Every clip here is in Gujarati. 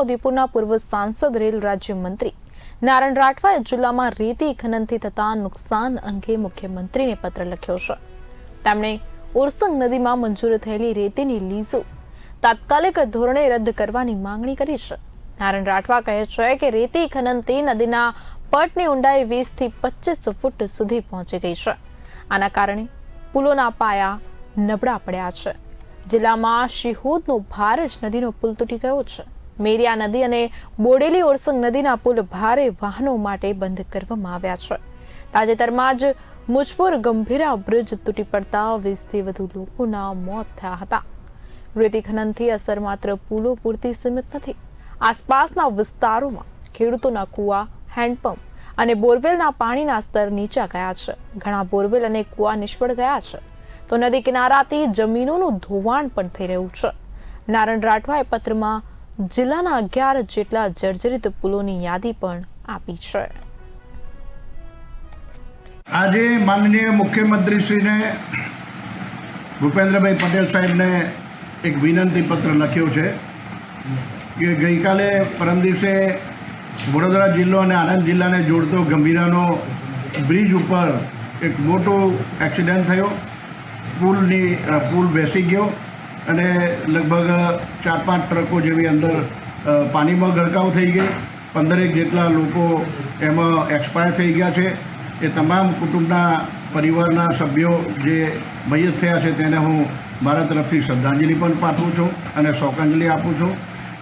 ઉદયપુરના પૂર્વ સાંસદ, રેલ રાજ્યમંત્રી. નારણ રાઠવાએ જિલ્લામાં રેતી ખનનથી થતા નુકસાન અંગે મુખ્યમંત્રીને પત્ર લખ્યો છે. તેમણે ઓરસંગ નદીમાં મંજૂર થયેલી રેતીની લીઝો તાત્કાલિક ધોરણે રદ કરવાની માંગણી કરી છે. નારણ રાઠવા કહે છે કે રેતી ખનનથી નદીના પટની ઊંડાઈ વીસથી પચીસ ફૂટ સુધી પહોંચી ગઈ છે. આના કારણે પુલોના પાયા નબળા પડ્યા છે. જિલ્લામાં શિહોદનો ભારજ નદીનો પુલ તૂટી ગયો છે. મેરિયા નદી અને બોડેલી ઓરસંગ નદીના પુલ ભારે વાહનો માટે બંધ કરવામાં આવ્યા છે. તાજેતરમાં જ મુજપુર ગંભીરા બ્રિજ તૂટી પડતા વીસથી વધુ લોકોના મોત થયા હતા. રેતી ખનનથી અસર માત્ર પુલો પૂરતી સીમિત નથી. આસપાસના વિસ્તારોમાં ખેડૂતોના કુવા, હેન્ડપંપ અને બોરવેલના પાણીના સ્તર નીચા ગયા છે. ઘણા બોરવેલ અને કુવા નિષ્ફળ ગયા છે. તો નદી કિનારાથી જમીનોનું ધોવાણ પણ થઈ રહ્યું છે. નારણ રાઠવાએ પત્રમાં જિલ્લાના અગિયાર જેટલા જર્જરિત પુલોની યાદી પણ આપી છે. આજે માનનીય મુખ્યમંત્રીશ્રીને ભૂપેન્દ્રભાઈ પટેલ સાહેબને એક વિનંતી પત્ર લખ્યો છે કે ગઈકાલે પરમ દિવસે વડોદરા જિલ્લો અને આણંદ જિલ્લાને જોડતો ગંભીરાનો બ્રિજ ઉપર એક મોટો એક્સિડન્ટ થયો. પુલની, પુલ બેસી ગયો. અને લગભગ ચાર પાંચ ટ્રકો જેવી અંદર પાણીમાં ગરકાવ થઈ ગઈ. પંદરેક જેટલા લોકો એમાં એક્સપાયર થઈ ગયા છે. એ તમામ કુટુંબના પરિવારના સભ્યો જે મૈયત થયા છે તેને હું મારા તરફથી શ્રદ્ધાંજલિ પણ પાઠવું છું અને શોકાંજલિ આપું છું.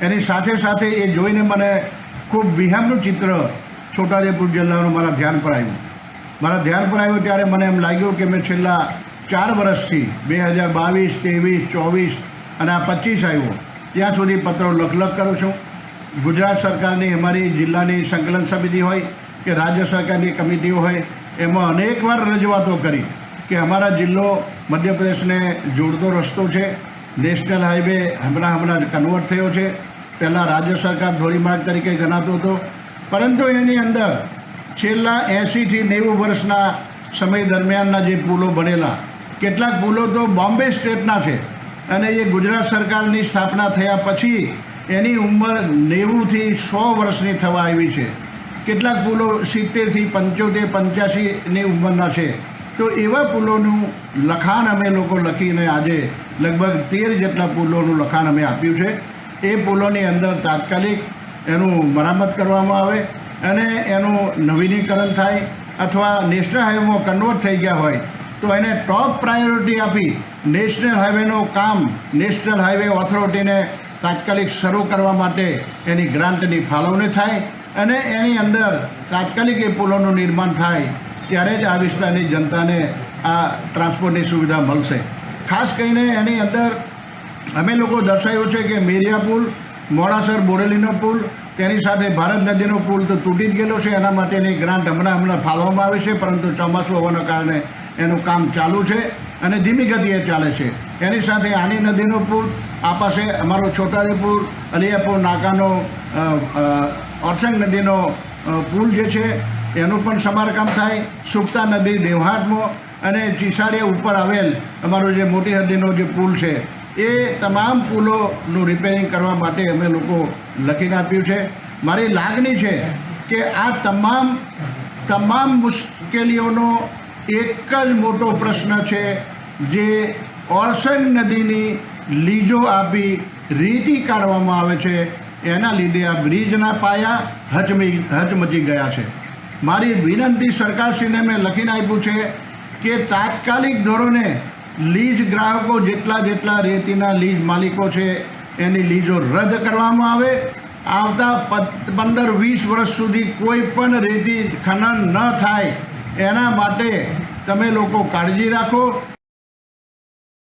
એની સાથે સાથે એ જોઈને મને ખૂબ વિહામનું ચિત્ર છોટાઉદેપુર જિલ્લાનું મારા ધ્યાન પર આવ્યું. મારા ધ્યાન પર આવ્યું ત્યારે મને એમ લાગ્યું કે મેં છેલ્લા ચાર વર્ષથી બે હજાર બાવીસ, ત્રેવીસ, ચોવીસ અને આ પચીસ આવ્યો. ત્યાં સુધી પત્રો લખ લખ કરું છું. ગુજરાત સરકારની, અમારી જિલ્લાની સંકલન સમિતિ હોય કે રાજ્ય સરકારની કમિટીઓ હોય, એમાં અનેકવાર રજૂઆતો કરી કે અમારા જિલ્લો મધ્યપ્રદેશને જોડતો રસ્તો છે. નેશનલ હાઈવે હમણાં હમણાં કન્વર્ટ થયો છે. પહેલાં રાજ્ય સરકાર ધોરીમાર્ગ તરીકે ગણાતો હતો. પરંતુ એની અંદર છેલ્લા એંશીથી નેવું વર્ષના સમય દરમિયાનના જે પુલો બનેલા કેટલાક પુલો તો બોમ્બે સ્ટેટના છે. અને એ ગુજરાત સરકારની સ્થાપના થયા પછી એની ઉંમર નેવુંથી સો વર્ષની થવા આવી છે. કેટલાક પુલો સિત્તેરથી પંચોતેર, પંચ્યાસીની ઉંમરના છે. તો એવા પુલોનું લખાણ અમે લોકો લખીને આજે લગભગ તેર જેટલા પુલોનું લખાણ અમે આપ્યું છે. એ પુલોની અંદર તાત્કાલિક એનું મરામત કરવામાં આવે અને એનું નવીનીકરણ થાય અથવા નેશનલ હાઈવેમાં કન્વર્ટ થઈ ગયા હોય તો એને ટોપ પ્રાયોરિટી આપી નેશનલ હાઈવેનું કામ નેશનલ હાઈવે ઓથોરિટીને તાત્કાલિક શરૂ કરવા માટે એની ગ્રાન્ટની ફાળવણી થાય અને એની અંદર તાત્કાલિક એ પુલોનું નિર્માણ થાય ત્યારે જ આ વિસ્તારની જનતાને આ ટ્રાન્સપોર્ટની સુવિધા મળશે. ખાસ કરીને એની અંદર અમે લોકો દર્શાવ્યું છે કે મેરિયા પુલ, મોડાસર બોરેલીનો પુલ, તેની સાથે ભારત નદીનો પુલ તો તૂટી જ ગયેલો છે, એના માટેની ગ્રાન્ટ હમણાં હમણાં ફાળવવામાં આવે છે, પરંતુ ચોમાસું હોવાના કારણે એનું કામ ચાલુ છે અને ધીમી ગતિએ ચાલે છે. એની સાથે આની નદીનો પુલ, આ પાસે અમારો છોટાઉદેપુર, અલિયાપુર નાકાનો ઓરસંગ નદીનો પુલ જે છે, એનું પણ સમારકામ થાય. સુકતા નદી દેવહાટમાં અને ચીસાડીયા ઉપર આવેલ અમારો જે મોટી નદીનો જે પુલ છે, એ તમામ પુલોનું રિપેરિંગ કરવા માટે અમે લોકો લખીને આપ્યું છે. મારી લાગણી છે કે આ તમામ તમામ મુશ્કેલીઓનો એક જ મોટો પ્રશ્ન છે જે ઓરસંગ નદીની લીજો આપી રીતિ કાઢવામાં આવે છે. એના લીધે આ બ્રિજના પાયા હચમી હચમચી ગયા છે. મારી વિનંતી સરકારશ્રીને મેં લખીને આપ્યું છે કે તાત્કાલિક ધોરણે લીજ ગ્રાહકો જેટલા જેટલા રેતીના લીજ માલિકો છે એની લીજો રદ કરવામાં આવે. આવતા પંદર વીસ વર્ષ સુધી કોઈ પણ રેતી ખનન ન થાય એના માટે તમે લોકો કાળજી રાખો